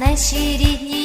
на нашій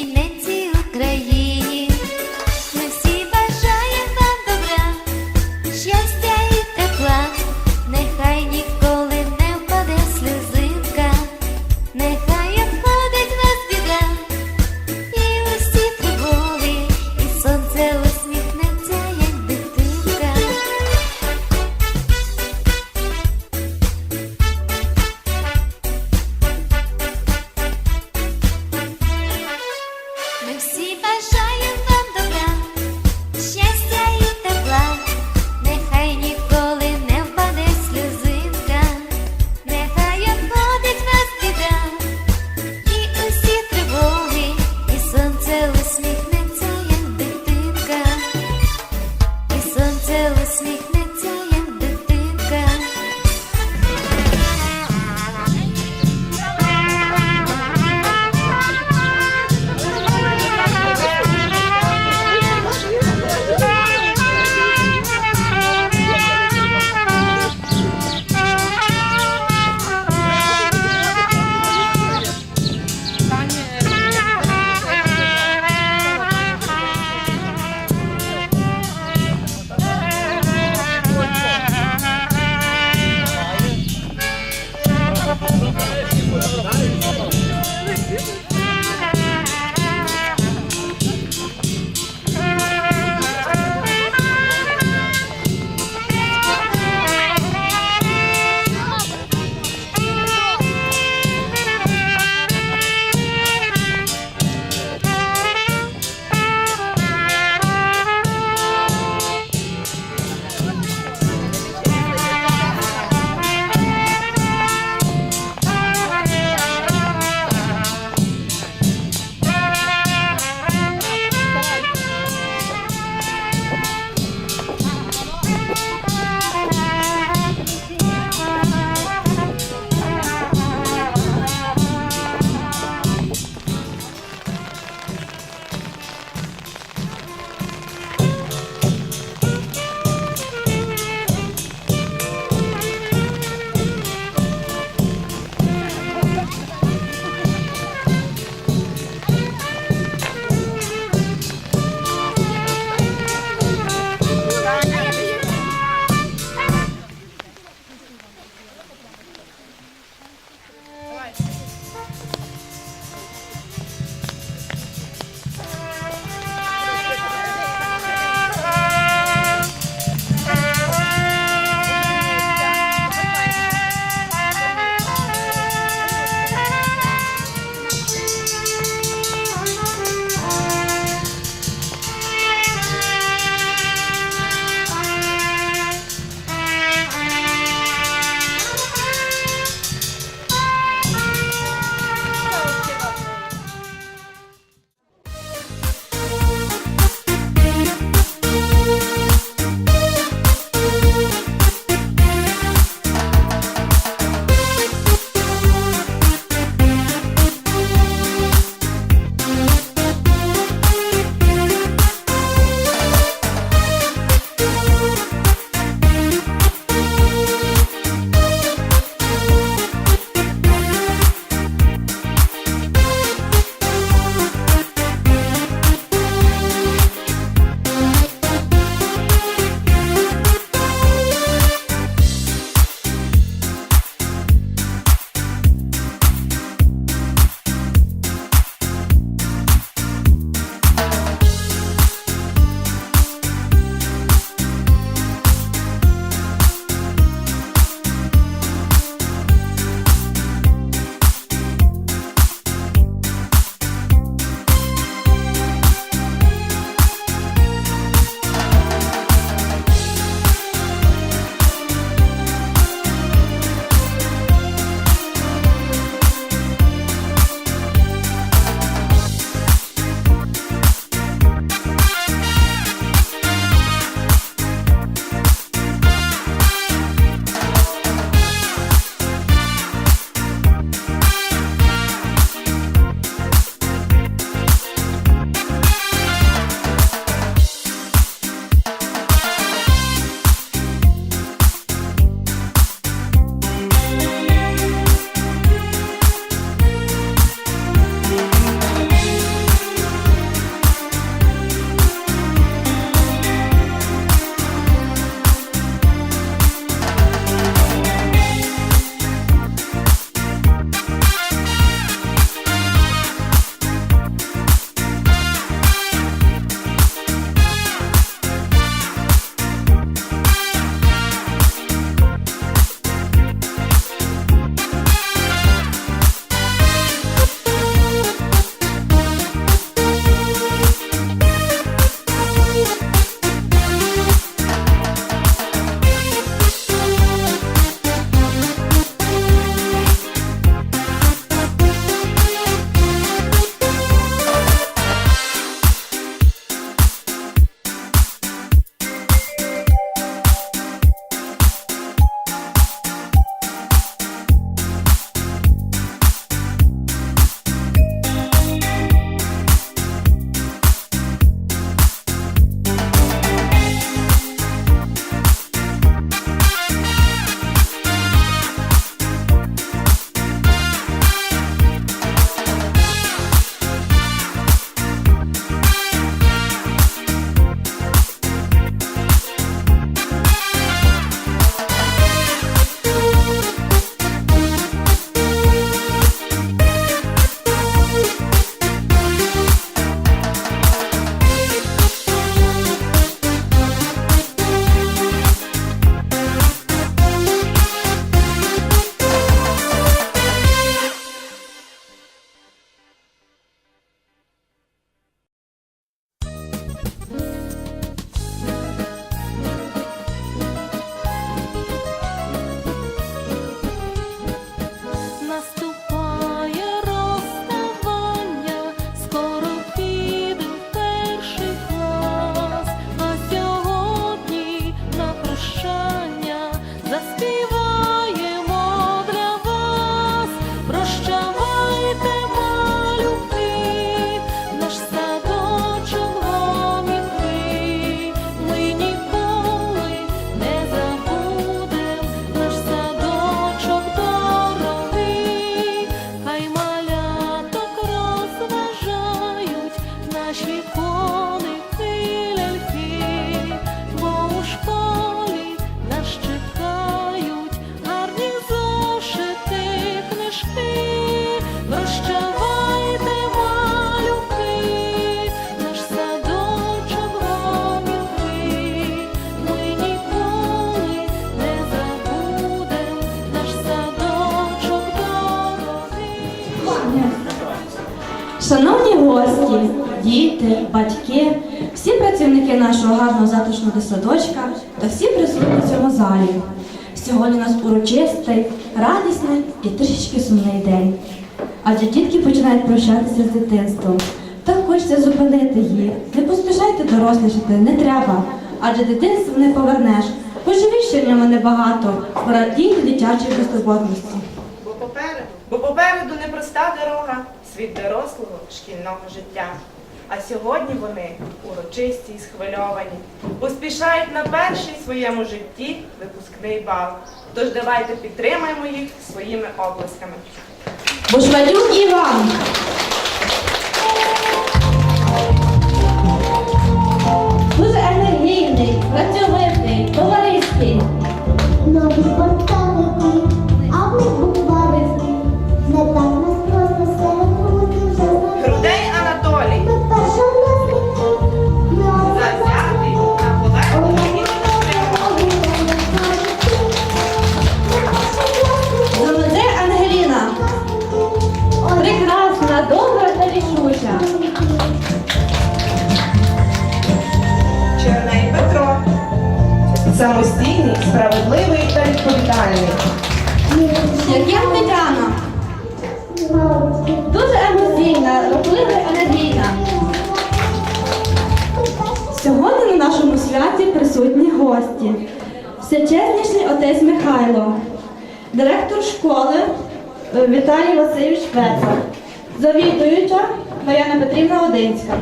Шановні гості, діти, батьки, всі працівники нашого гарного затишного садочка та всі присутні в цьому залі. Сьогодні у нас урочистий, радісний і трішечки сумний день. Адже дітки починають прощатися з дитинством. Так хочеться зупинити їх. Не поспішайте дорослішати, не треба. Адже дитинство не повернеш. Поживи ще в ньому небагато, порадійте дитячої безтурботності. Бо попереду, бо попереду непроста дорога, світ дорослого шкільного життя. А сьогодні вони урочисті і схвильовані, поспішають на перший своєму житті випускний бал. Тож давайте підтримаємо їх своїми оплесками. Бушвалюк Іван. Самостійний, справедливий та відповідальний. Яким Тетяна. Дуже емоційна, рухлива і енергійна. Сьогодні на нашому святі присутні гості. Всечесніший отець Михайло, директор школи е, Віталій Васильович Пеца, завідуюча Мар'яна Петрівна Одинська.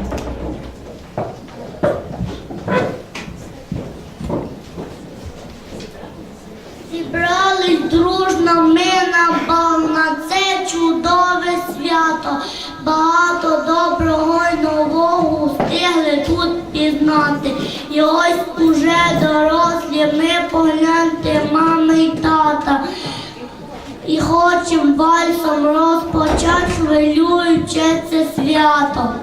на мина бал на це чудове свято. Багато доброго й нового встигли тут пізнати. І ось уже дорослі ми погляньте мами й тата. І хочем вальсом розпочати, хвилюючи це свято.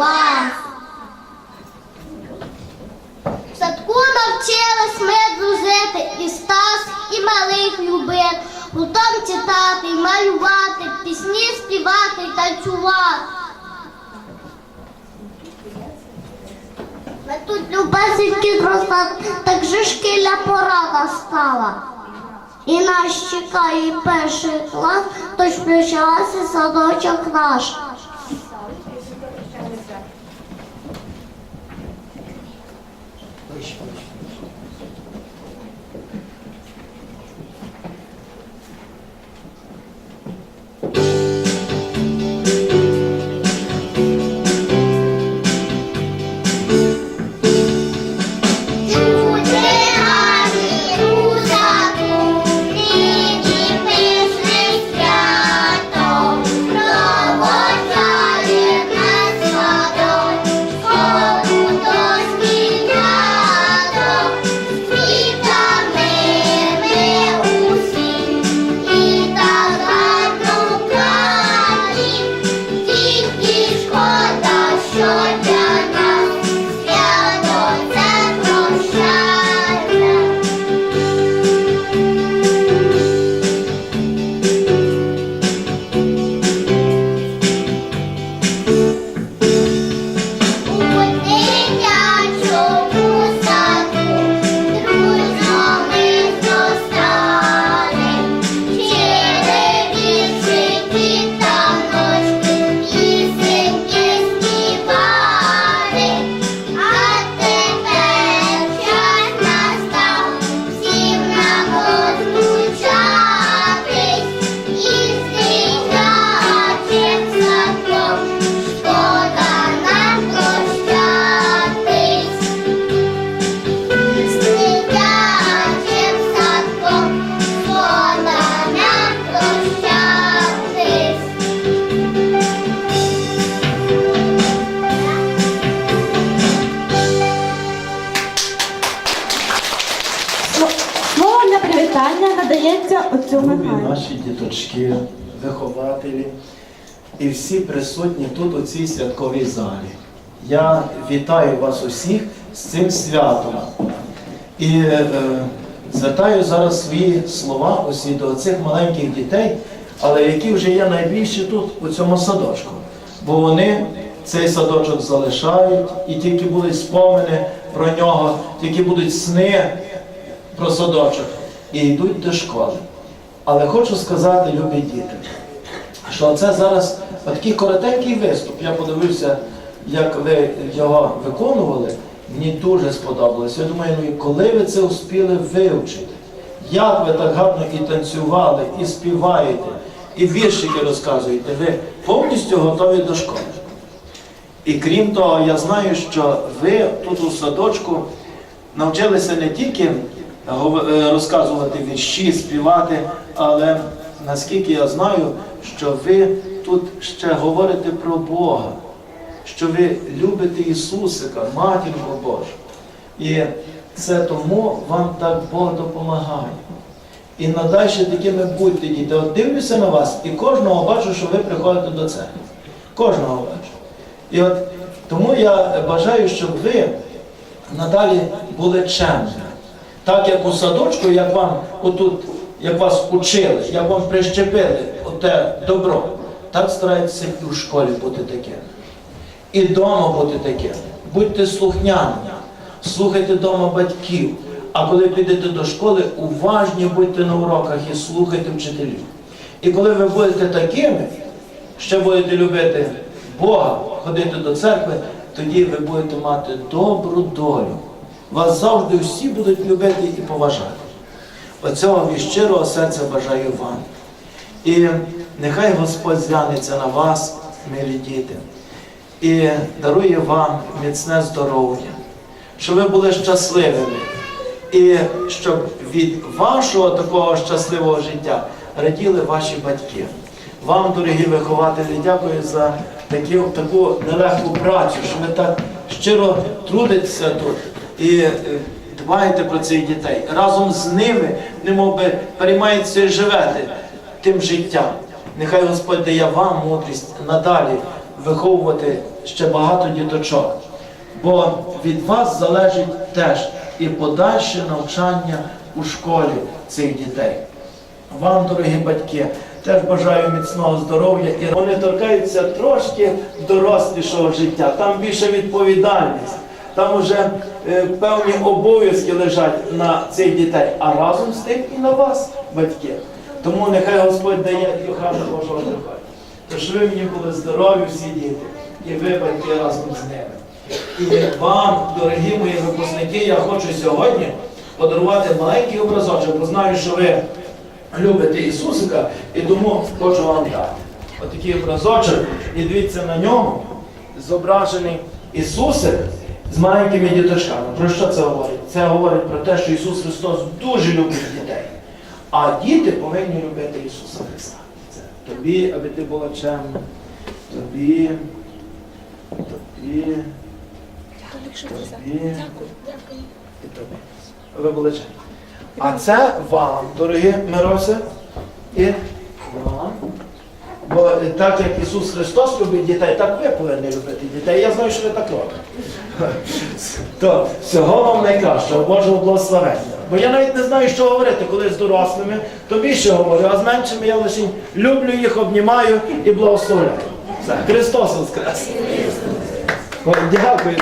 Клас. В садку навчились ми дружити, і Стас, і малих любити, гуртом читати, малювати, пісні співати танцювати. Ми тут любесенькі зростали, так же шкільна пора настала. І нас чекає перший клас, тож прощався садочок наш. Діточки, вихователі і всі присутні тут у цій святковій залі. Я вітаю вас усіх з цим святом. І е, звертаю зараз свої слова усі до цих маленьких дітей, але які вже є найбільші тут, у цьому садочку. Бо вони цей садочок залишають, і тільки будуть спомини про нього, тільки будуть сни про садочок і йдуть до школи. Але хочу сказати, любі діти, що це зараз такий коротенький виступ. Я подивився, як ви його виконували. Мені дуже сподобалось. Я думаю, ну і коли ви це успіли вивчити? Як ви так гарно і танцювали, і співаєте, і віршики розказуєте, ви повністю готові до школи. І крім того, я знаю, що ви тут у садочку навчилися не тільки розказувати вірші, співати, але наскільки я знаю, що ви тут ще говорите про Бога, що ви любите Ісусика, Матінку Божу. І це тому вам так Бог допомагає. І надальше такими будьте діти. От дивлюся на вас і кожного бачу, що ви приходите до церкви. Кожного бачу. І от тому я бажаю, щоб ви надалі були чемні. Так як у садочку, як вам отут, як вас учили, як вам прищепили те добро, так старайтеся і в школі бути таким. І вдома бути таким. Будьте слухняні, слухайте вдома батьків. А коли підете до школи, уважні будьте на уроках і слухайте вчителів. І коли ви будете такими, ще будете любити Бога, ходити до церкви, тоді ви будете мати добру долю. Вас завжди всі будуть любити і поважати. Оцього від щирого серця бажаю вам. І нехай Господь зглянеться на вас, милі діти, і дарує вам міцне здоров'я, щоб ви були щасливими, І щоб від вашого такого щасливого життя раділи ваші батьки. Вам, дорогі вихователі, дякую за такі, таку нелегку працю, що ви так щиро трудитеся тут і е, дбаєте про цих дітей. Разом з ними, немов би переймаєтеся і живете тим життям. Нехай Господь дає вам мудрість надалі виховувати ще багато діточок. Бо від вас залежить теж і подальше навчання у школі цих дітей. Вам, дорогі батьки, теж бажаю міцного здоров'я і вони торкаються трошки дорослішого життя. Там більше відповідальність, там вже е, певні обов'язки лежать на цих дітей, а разом з тим і на вас, батьки. Тому нехай Господь дає духа Божого духа. Тож ви мені були здорові всі діти, і ви, батьки, разом з ними. І вам, дорогі мої випускники, я хочу сьогодні подарувати маленький образочок, бо знаю, що ви любите Ісусика, і тому хочу вам дати. Отакий образочок, і дивіться на ньому, зображений Ісусик з маленькими діточками. Про що це говорить? Це говорить про те, що Ісус Христос дуже любить дітей. А діти повинні любити Ісуса Христа. Це тобі, аби ти була чемна, тобі, тобі, тобі і тобі. Ви були чемні. А це вам, дорогі Миросе, і вам. Бо так як Ісус Христос любить дітей, так ви повинні любити дітей. Я знаю, що ви так робите. То всього вам найкращого, Божого благословення. Бо я навіть не знаю, що говорити, коли з дорослими, то більше говорю, а з меншими я лише люблю їх, обнімаю і благословляю. Все, Христос Воскрес! Дякую.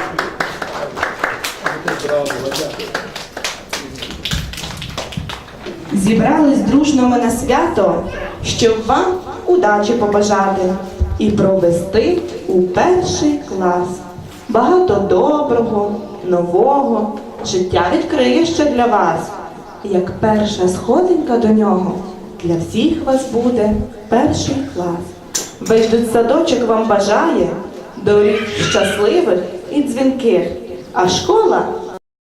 Зібрались дружно ми на свято, щоб вам удачі побажати і провести у перший клас. Багато доброго, нового життя відкриє ще для вас. Як перша сходинка до нього, для всіх вас буде перший клас. Вийдуть садочок вам бажає, доріг щасливих і дзвінких, а школа